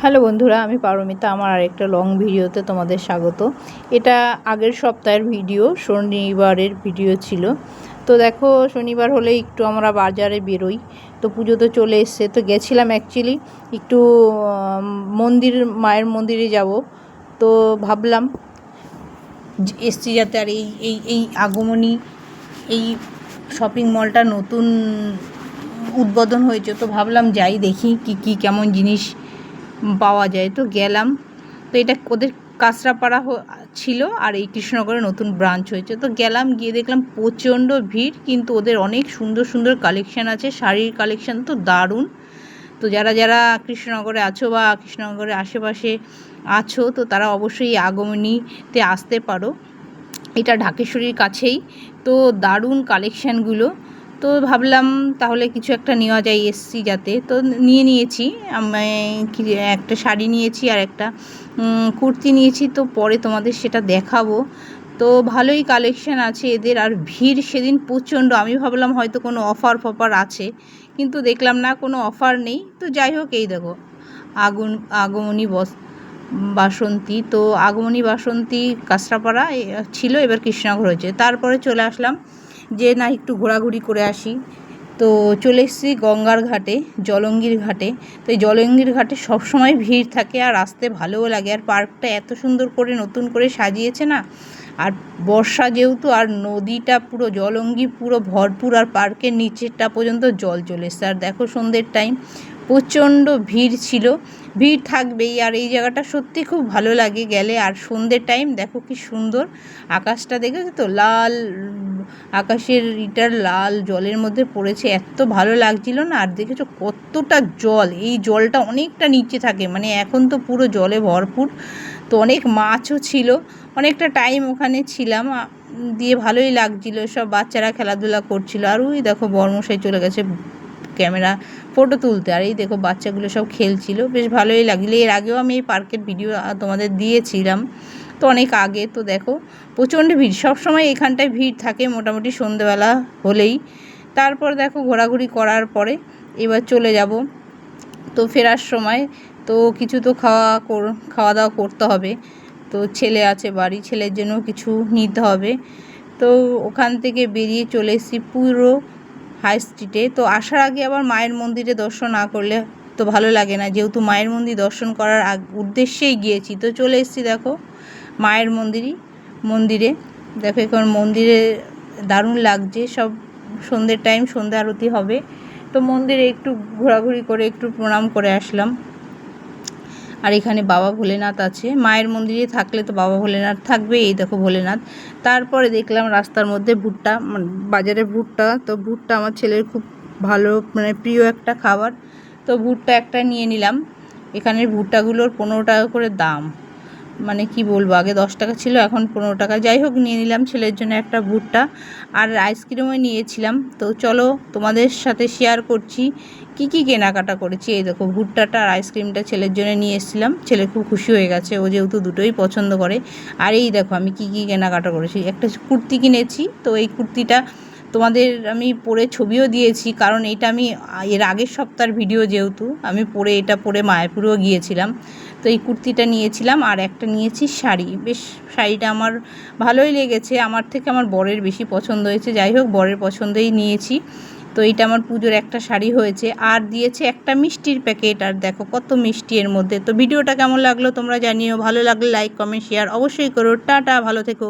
Hello বন্ধুরা, আমি পারমিতা। আমার আরেকটা লং ভিডিওতে তোমাদের স্বাগত। এটা আগের সপ্তাহের ভিডিও শনিবারের ভিডিও ছিল। তো দেখো, শনিবার হলে একটু আমরা বাজারে বেরোই। তো পুজো তো চলে এসছে। তো গেছিলাম অ্যাকচুয়ালি একটু মন্দির, মায়ের মন্দিরে যাব। তো ভাবলাম এসছি যাতে আর এই এই এই আগমনী, এই শপিং মলটা নতুন উদ্বোধন হয়েছে। তো ভাবলাম যাই দেখি কি কি, কেমন জিনিস পাওয়া যায়। তো গেলাম। তো এটা ওদের কাঁচরাপাড়া ছিল আর এই কৃষ্ণনগরে নতুন ব্রাঞ্চ হয়েছে। তো গেলাম, গিয়ে দেখলাম প্রচণ্ড ভিড়, কিন্তু ওদের অনেক সুন্দর সুন্দর কালেকশান আছে। শাড়ির কালেকশান তো দারুণ। তো যারা যারা কৃষ্ণনগরে আছো বা কৃষ্ণনগরের আশেপাশে আছো, তো তারা অবশ্যই আগমনীতে আসতে পারো। এটা ঢাকেশ্বরীর কাছেই। তো দারুণ কালেকশানগুলো তো ভাবলাম তাহলে কিছু একটা নেওয়া যায় এসছি যাতে। তো নিয়ে নিয়েছি। আমি একটা শাড়ি নিয়েছি আর একটা কুর্তি নিয়েছি। তো পরে তোমাদের সেটা দেখাবো। তো ভালোই কালেকশান আছে এদের আর ভিড় সেদিন প্রচণ্ড। আমি ভাবলাম হয়তো কোনো অফার ফফার আছে, কিন্তু দেখলাম না, কোনো অফার নেই। তো যাই হোক, এই দেখো, আগুন, আগমনী বস, বাসন্তী। তো আগমনী, বাসন্তী কাঁচরাপাড়া ছিল এবার কৃষ্ণনগর হয়েছে। তারপরে চলে আসলাম যে না একটু ঘোরাঘুরি করে আসি। তো চলে এসেছি গঙ্গার ঘাটে, জলঙ্গির ঘাটে। তো এই জলঙ্গির ঘাটে সবসময় ভিড় থাকে আর আসতে ভালোও লাগে। আর পার্কটা এত সুন্দর করে নতুন করে সাজিয়েছে না, আর বর্ষা যেহেতু আর নদীটা পুরো জলঙ্গি পুরো ভরপুর, আর পার্কের নিচেরটা পর্যন্ত জল চলে এসছে। আর দেখো সন্ধ্যের টাইম প্রচণ্ড ভিড় ছিল। ভিড় থাকবেই, আর এই জায়গাটা সত্যি খুব ভালো লাগে গেলে। আর সন্ধ্যের টাইম দেখো কি সুন্দর আকাশটা, দেখেছ তো? লাল, আকাশের ইটার লাল জলের মধ্যে পড়েছে, এত ভালো লাগছিল না? আর দেখেছ কতটা জল? এই জলটা অনেকটা নিচে থাকে মানে এখন তো পুরো জলে ভরপুর। তো অনেক মাছও ছিল, অনেকটা টাইম ওখানে ছিলাম দিয়ে ভালোই লাগছিল। সব বাচ্চারা খেলাধুলা করছিল। আর ওই দেখো বর্মশাই চলে গেছে ক্যামেরা ফটো তুলতে। আর এই দেখো বাচ্চাগুলো সব খেলছিল। বেশ ভালোই লাগল। এর আগেও আমি এই পার্কের ভিডিও তোমাদের দিয়েছিলাম। তো অনেক আগে। তো দেখো, প্রচণ্ড ভিড়। সবসময় এখানটায় ভিড় থাকে মোটামুটি সন্ধেবেলা হলেই। তারপর দেখো ঘোরাঘুরি করার পরে এবার চলে যাব। তো ফেরার সময় তো কিছু তো খাওয়া খাওয়া দাওয়া করতে হবে। তো ছেলে আছে বাড়ি, ছেলের জন্য কিছু নিতে হবে। তো ওখান থেকে বেরিয়ে চলে এসেছি পুরো হাই স্ট্রিটে। তো আসার আগে আবার মায়ের মন্দিরে দর্শন না করলে তো ভালো লাগে না। যেহেতু মায়ের মন্দির দর্শন করার আগ উদ্দেশ্যেই গিয়েছি। তো চলে এসেছি দেখো মায়ের মন্দিরই, মন্দিরে। দেখো এখন মন্দিরে দারুণ লাগছে। সব সন্ধ্যের টাইম সন্ধ্যা আরতি হবে। তো মন্দিরে একটু ঘোরাঘুরি করে একটু প্রণাম করে আসলাম। আর এখানে বাবা ভোলেনাথ আছে। মায়ের মন্দিরে থাকলে তো বাবা ভোলেনাথ থাকবে এই দেখো ভোলেনাথ। তারপরে দেখলাম রাস্তার মধ্যে ভুট্টা মানে বাজারে ভুট্টা। তো ভুট্টা আমার ছেলের খুব ভালো মানে প্রিয় একটা খাবার। তো ভুট্টা একটা নিয়ে নিলাম। এখানের ভুট্টাগুলোর পনেরো টাকা করে দাম। মানে কি বলব, আগে দশ টাকা ছিল, এখন পনেরো টাকা। যাই হোক, নিয়ে নিলাম ছেলের জন্য একটা ভুট্টা। আর আইসক্রিমও নিয়েছিলাম। তো চলো, তোমাদের সাথে শেয়ার করছি, কি কি কেনাকাটা করেছি। এই দেখো, ভুট্টাটা আর আইসক্রিমটা ছেলের জন্য নিয়ে এসেছিলাম। ছেলে খুব খুশি হয়ে গেছে, ও যেহেতু দুটোই পছন্দ করে। আর এই দেখো, আমি কি কি কেনাকাটা করেছি। একটা কুর্তি কিনেছি, তো এই কুর্তিটা তোমাদের আমি পরে ছবিও দিয়েছি, কারণ এটা আমি, এর আগের সপ্তাহের ভিডিও যেহেতু, আমি পরে এটা পরে মায়াপুরেও গিয়েছিলাম। তো এই কুর্তিটা নিয়েছিলাম আর একটা নিয়েছি শাড়ি। বেশ, শাড়িটা আমার ভালোই লেগেছে। আমার থেকে আমার বরের বেশি পছন্দ হয়েছে। যাই হোক, বরের পছন্দই নিয়েছি। তো এইটা আমার পুজোর একটা শাড়ি হয়েছে। আর দিয়েছে একটা মিষ্টির প্যাকেট। আর দেখো কত মিষ্টি এর মধ্যে। তো ভিডিওটা কেমন লাগল তোমরা জানিও। ভালো লাগলে লাইক কমেন্ট শেয়ার অবশ্যই করো। টাটা, ভালো থেকো।